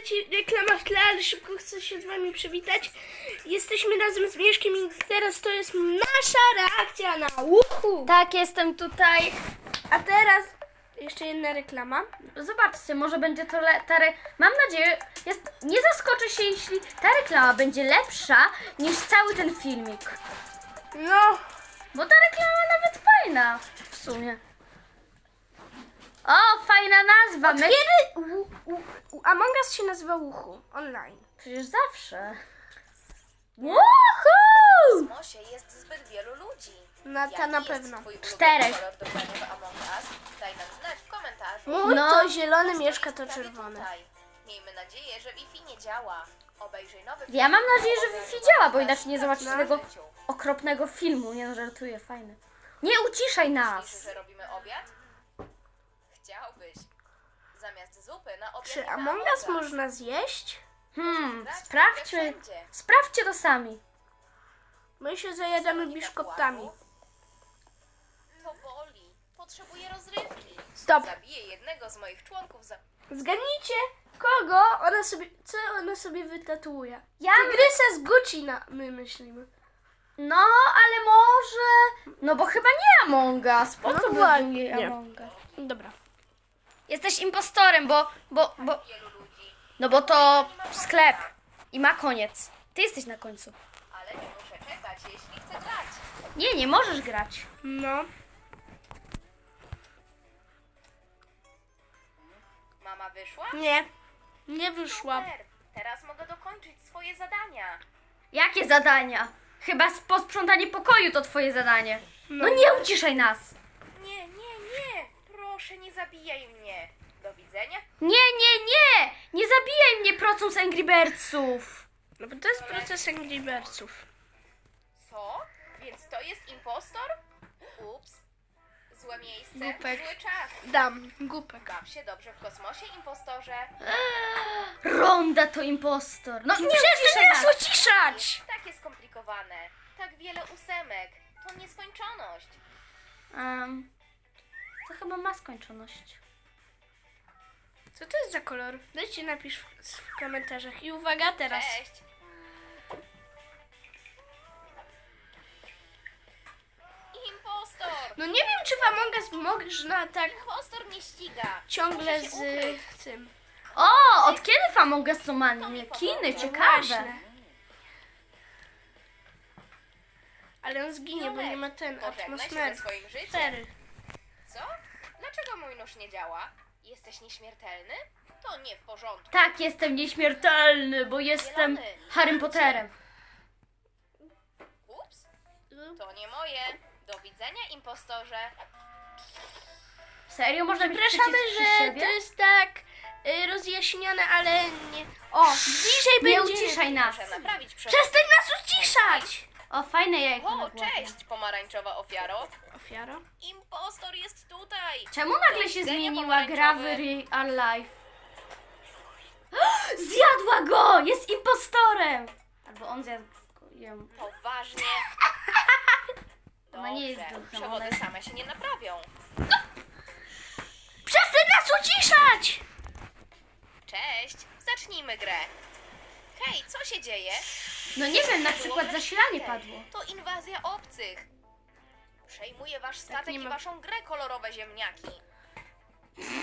leci reklama w tle, ale szybko chcę się z wami przywitać. Jesteśmy razem z Mieszkiem i teraz to jest nasza reakcja na uchu. Tak, jestem tutaj. A teraz jeszcze jedna reklama. Zobaczcie, może będzie to le- ta re- Mam nadzieję, jest... nie zaskoczę się, jeśli ta reklama będzie lepsza niż cały ten filmik. No, Bo ta reklama nawet fajna w sumie. O, fajna nazwa. My... kiedy u, u, u Among Us się nazywa uchu online. Przecież zawsze. Woohoo! kosmosie jest zbyt wielu ludzi. Na ta Jaki na jest pewno. twój ulubiony Czterech. kolor dokładnie w Among Us? Daj nam znać w komentarzu. Mój No. to zielony, Mieszka to prawie czerwony. Tutaj. Miejmy nadzieję, że Wi-Fi nie działa. Obejrzyj nowy film. Ja mam nadzieję, że Wi-Fi działa, bo inaczej nie zobaczysz tego okropnego filmu. Nie no, żartuję, fajne. Nie uciszaj Myślisz, nas. że robimy obiad? Zamiast zupy na obiad Czy Among Us można zjeść? Hmm, sprawdźmy. Sprawdźcie to sami. My się zajadamy biszkoptami. To boli. Potrzebuję rozrywki. Stop. Zabiję jednego z moich członków za... Zgadnijcie, kogo ona sobie, co ona sobie wytatuuje. Ja Tygrysa z Gucci na, my myślimy. No, ale może... No bo chyba nie Among Us. Po No co by właśnie. był Among Us? Dobra. Jesteś impostorem, bo, bo, bo... wielu ludzi. No bo to sklep. I ma koniec. Ty jesteś na końcu. Ale nie muszę czekać, jeśli chcę grać. Nie, nie możesz grać. No. Mama wyszła? Nie. Nie wyszła. Super. Teraz mogę dokończyć swoje zadania. Jakie zadania? Chyba z- posprzątanie pokoju to twoje zadanie. No nie uciszaj nas. Nie, nie, nie. Proszę, nie zabijaj mnie. Do widzenia. Nie, nie, nie! Nie zabijaj mnie procą z Angry Birdsów. No bo to jest proces Angry Birdsów. Co? Więc to jest impostor? Ups. Złe miejsce, Głupek. zły czas. Dam. Głupek. Baw się dobrze w kosmosie, impostorze. Ronda to impostor. No nie Przestań uciszaj nas nas. uciszać! Takie skomplikowane. Tak wiele ósemek. To nieskończoność. Um, to chyba ma skończoność. Co to jest za kolor? Dajcie napisz w, w komentarzach. I uwaga teraz. Cześć. Impostor. No nie wiem, czy w Among Us można tak Impostor mnie ściga. ciągle Muszę się z ukryć. tym. O, od kiedy Among Us są manie? Kiny, No ciekawe. właśnie. Ale on zginie, bo nie ma ten Pożegnaj się atmosfery. ze swoim życiem. Dlaczego mój nóż nie działa? Jesteś nieśmiertelny? To nie w porządku. Tak, jestem nieśmiertelny, bo jestem Zielony. Harrym Potterem. Ups, to nie moje. Do widzenia, impostorze. Serio? Można mieć Przepraszamy, przycisk przy że siebie? to jest tak y, rozjaśnione, ale nie. O, bliżej Nie będzie. uciszaj nas. Muszę naprawić przewód. Przestań nas uciszać! O, fajne jajko O, cześć, pomarańczowa ofiaro. Ofiara? Impostor jest tutaj. Czemu nagle się widzenia, zmieniła gra w pomarańczowy. real life? Zjadła go! Jest impostorem! Albo on zjadł ją. Poważnie. Ona nie jest Dobrze, duchem, Przewody ona- same się nie naprawią. Przestań nas uciszać! Cześć, zacznijmy grę. Hej, co się dzieje? No nie wiem, na przykład zasilanie padło. To inwazja obcych. Przejmuje wasz statek Tak, nie i ma- waszą grę, kolorowe ziemniaki.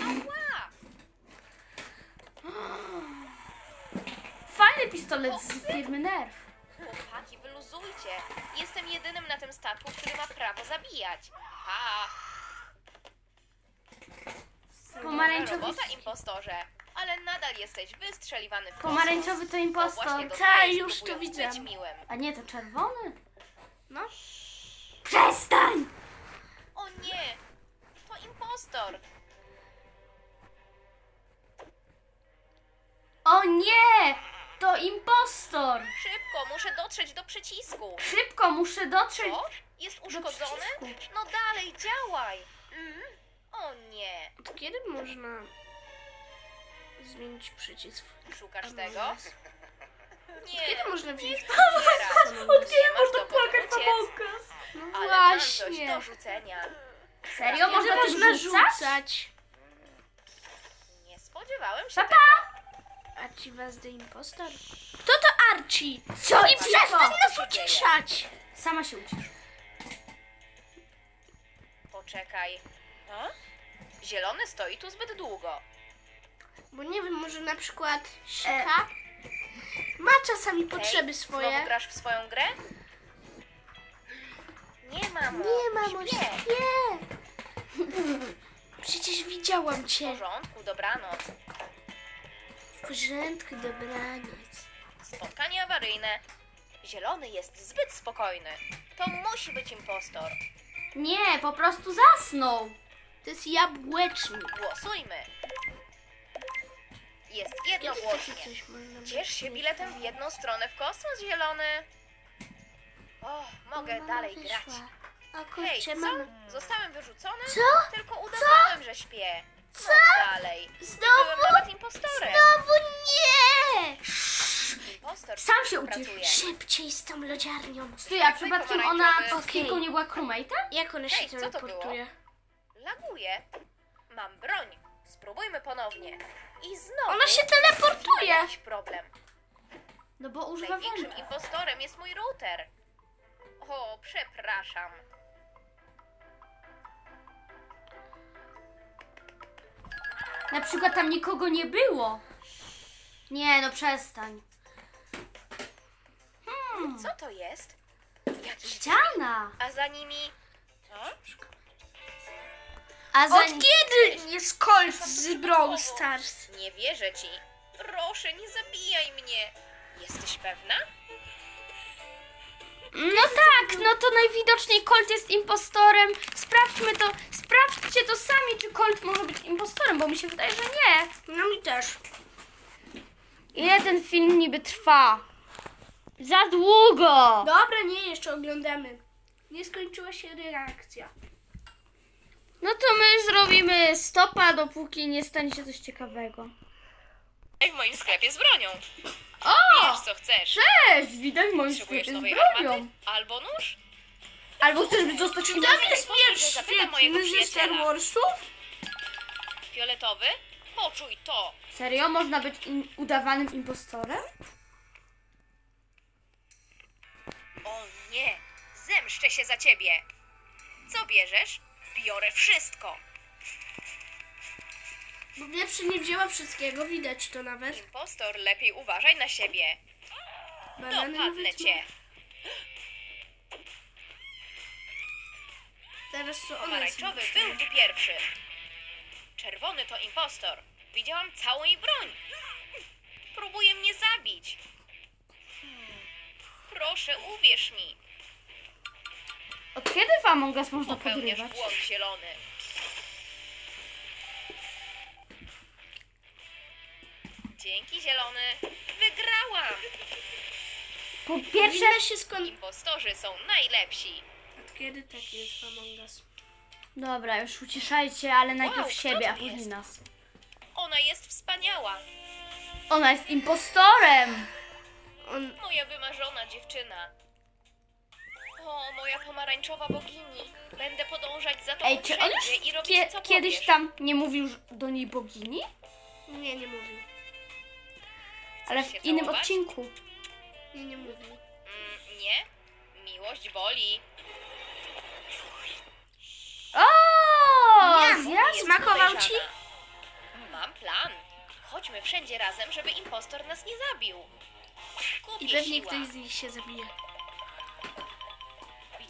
Ała! Fajny pistolet z firmy Nerf. Chłopaki, wyluzujcie. Jestem jedynym na tym statku, który ma prawo zabijać. Ha! Pomarańczowy, Robota, impostorze. Ale nadal jesteś wystrzeliwany w kosmos. pomarańczowy to impostor. właśnie Tak, już to próbując widzę. być miłym. A nie, to czerwony? No. Przestań! O nie! To impostor! O nie! To impostor! Szybko, muszę dotrzeć do przycisku. Szybko, muszę dotrzeć. Co? Jest uszkodzony? przycisku. No dalej, działaj! Mm? O nie! Od kiedy można zmienić przycisk? Szukasz tego? Nie! Kiedy można wziąć Od kiedy można płakać po No Ale mam coś właśnie. do rzucenia. Serio? Można można tym rzucać? rzucać? Nie spodziewałem się Papa! tego. A was the impostor? Kto to Archie? Co? I przestań nas uciszać! Sama się ucisz. Poczekaj. A? Zielony stoi tu zbyt długo. Bo nie wiem, może na przykład sika? Ma czasami potrzeby Hej, swoje. Znowu grasz w swoją grę? Nie, mamo. Nie, mamo, Śpię. śpię. Przecież widziałam W cię. porządku, dobranoc. W porządku, dobranoc. Spotkanie awaryjne. Zielony jest zbyt spokojny. To musi być impostor. Nie, po prostu zasnął. To jest jabłecznik. Głosujmy. Jest jednogłośnie. Ciesz się biletem w jedną stronę w kosmos, zielony. O, mogę Mama dalej wyszła. grać. O Hej, kurczę, co? mama. Zostałem wyrzucony? Co? Tylko udawałem, że śpię. Co? No dalej. Nie Znowu? byłem nawet impostorem. Znowu nie! Impostor Sam się pracuje. ucisz. Szybciej z tą lodziarnią. Ty, a przypadkiem ona z kilką nie była crewmate'em? Jak ona się Hej, co to teleportuje? Laguje. Mam broń. Spróbujmy ponownie. I znowu. Ona się teleportuje! Jakiś problem. No bo używa Największym impostorem jest mój router. O, przepraszam. Na przykład tam nikogo nie było. Nie, no przestań. Co to jest? Jakiś Ściana. A za nimi. Co? A za Od kiedy jest Colt z Brawl Stars? Nie wierzę ci. Proszę, nie zabijaj mnie. Jesteś pewna? No tak, no to najwidoczniej Colt jest impostorem. Sprawdźmy to, sprawdźcie to sami, czy Colt może być impostorem, bo mi się wydaje, że nie. No mi też. Ile ten film niby trwa? Za długo! Dobra, nie, jeszcze oglądamy. Nie skończyła się reakcja. No to my zrobimy stopa, dopóki nie stanie się coś ciekawego. Jak w moim sklepie z bronią. O! Wiesz, co chcesz. Cześć, witaj w moim Potrzebujesz sklepie z nowej bronią. armaty? Albo nóż? Albo chcesz zostać Tam jest pozwól, że pierwszy zapytam mojego film ze Star przyjaciela. Warsów? Fioletowy? Poczuj to. Serio? Można być in- udawanym impostorem? O nie, zemszczę się za ciebie. Co bierzesz? Biorę wszystko. Bo pierwszy nie wzięła wszystkiego, widać to nawet. Impostor, lepiej uważaj na siebie. Banany Dopadnę nawet cię. Teraz to ona jest Pomarańczowy był tu pierwszy. Czerwony to impostor. Widziałam całą jej broń. Próbuje mnie zabić. Hmm. Proszę, uwierz mi. Od kiedy w Among Us można Popełniasz podrywać? błąd zielony. Dzięki zielony. Wygrałam. Po pierwsze... Powinna się skąd... Impostorzy są najlepsi. Od kiedy tak jest w Among Us? Dobra, już uciszajcie, ale najpierw Wow, kto siebie, to a później jest? nas. Ona jest wspaniała. Ona jest impostorem! On... Moja wymarzona dziewczyna. O, moja pomarańczowa bogini. Będę podążać za tobą Ej, czy on wszędzie i robić kie- co kiedyś powiesz. tam nie mówił do niej bogini? Nie, nie mówił. Ale się w innym całować? odcinku. Nie, nie mówił. Mm, nie? Miłość boli. O! Zjadł- Jest Smakował podejrzana. ci? Mam plan. Chodźmy wszędzie razem, żeby impostor nas nie zabił. Kupi I pewnie siła. ktoś z nich się zabije.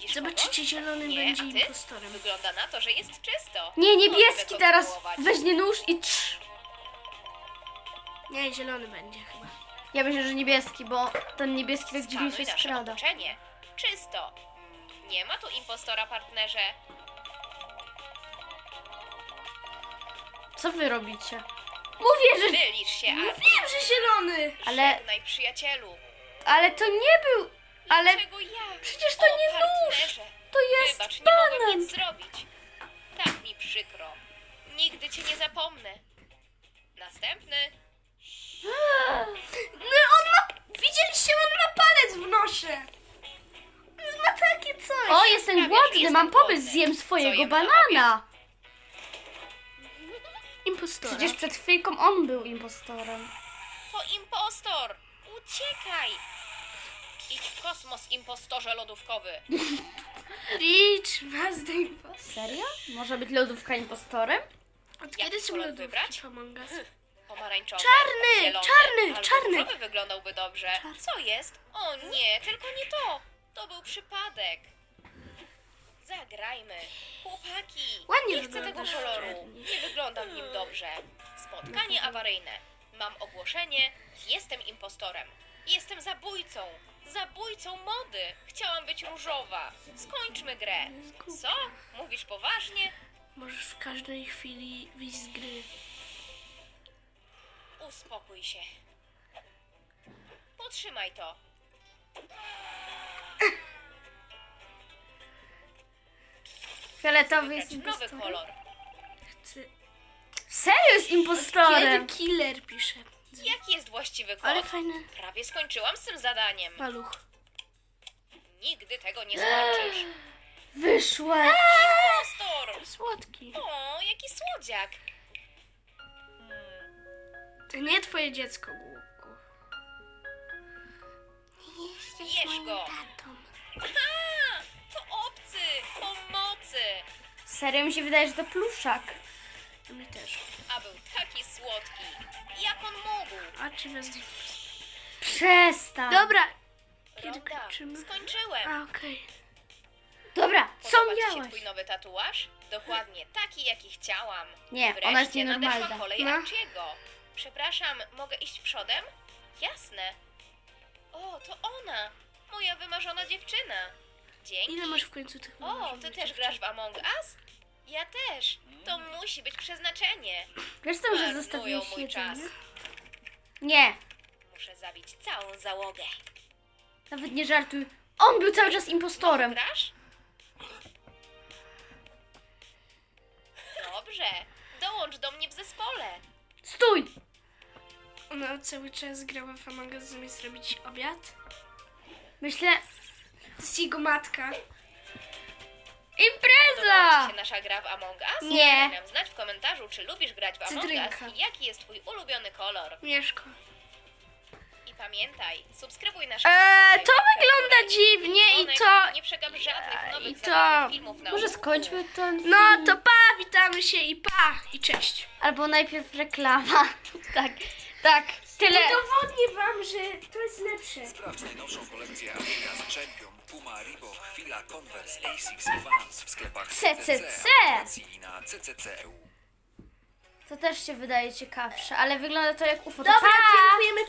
Widzisz Zobaczycie, zielony Nie, będzie a ty? impostorem. Wygląda na to, że jest czysto. Nie, niebieski teraz weźmie nóż i trz. Nie, zielony będzie chyba. Ja myślę, że niebieski, bo ten niebieski tak dziwnie się nasze skrada. otoczenie. Czysto. Nie ma tu impostora, partnerze. Co wy robicie? Mówię, że... Mylisz się, a Wiem, że zielony! Ale, żegnaj przyjacielu. ale to nie był... Ale Dlaczego ja? przecież to O, nie nóż! partnerze. To jest Wybacz, nie banan! nic zrobić. Tak mi przykro. Nigdy cię nie zapomnę. Następny. No on ma... Widzieliście, on ma palec w nosie! On ma takie coś! O, jestem głodny, mam pomysł, zjem swojego banana. Impostora. Przecież przed chwilką on był impostorem. To impostor! Uciekaj! Kosmos, impostorze lodówkowy! Rich, Mazda Impostor. Serio? Może być lodówka impostorem? Od kiedy są kolor lodówki wybrać? w Among Us? Pomarańczowy, Czarny, zielony, czarny, albo czarny. różowy wyglądałby dobrze. Co jest? O nie, tylko nie to! To był przypadek. Zagrajmy. Chłopaki, Ładnie nie chcę tego wyglądasz w koloru. czerni. Nie wyglądam w nim dobrze. Spotkanie awaryjne. Mam ogłoszenie. Jestem impostorem. Jestem zabójcą. Zabójcą mody. Chciałam być różowa. Skończmy grę. Co? Mówisz poważnie? Możesz w każdej chwili wyjść z gry. Uspokój się. Potrzymaj to. Fioletowy jest Wybrać nowy impostorem? kolor. Chcę... Serio jest impostorem? Kiedy killer pisze. Jaki jest właściwy Ale kod? fajny Prawie skończyłam z tym zadaniem. maluch. Nigdy tego nie skończysz. Wyszła. Impostor! Słodki. O, jaki słodziak. To nie twoje dziecko, głupku. Nie jesteś Jesz moim go. tatą. To obcy! Pomocy! Serio mi się wydaje, że to pluszak. To mi też. A był taki słodki. Jak on mógł? A czy was... Przestań. Dobra. Kiedy Ronda, kończymy? skończyłem. A, okej. Dobra, co Podoba ci się miałaś? twój nowy tatuaż? Dokładnie taki, jaki chciałam. Nie, Wreszcie ona jest nadeszła nienormalna. kolej No. Archiego. Przepraszam, mogę iść przodem? Jasne. O, to ona. Moja wymarzona dziewczyna. Dzięki. Ile masz w końcu tych O, ty też dziewczyn? grasz w Among Us? Ja też. To musi być przeznaczenie. Wiesz co, że Marnują zostawiłeś mój czas. jedzenie? Nie, Muszę zabić całą załogę. nawet nie żartuj. On był cały czas impostorem. Grasz? Dobrze. Dołącz do mnie w zespole. Stój! Ona cały czas grała w Among Us zamiast robić obiad. Myślę... To jest jego matka. Impreza! Podoba Ci się nasza gra w Among Us? Nie. Daj nam znać w komentarzu, czy lubisz grać w Among Cytrynka. Us i jaki jest twój ulubiony kolor. Mieszko. I pamiętaj, subskrybuj nasz Eee, to wygląda dziwnie i to... Nie przegap żadnych nowych i to- zabawnych filmów na Może skończmy ten film. No to pa, witamy się i pa i cześć. Albo najpierw reklama. tak, tak. Tyle. Udowodnię wam, że to jest lepsze. Sprawdź najnowszą kolekcję Adidas Champion, Puma, Reebok, Fila, Converse, Asics i Vans w sklepach CCC. aplikacji i na ccc.eu. To też się wydaje ciekawsze, ale wygląda to jak UFO. Dobra, Pa! dziękuję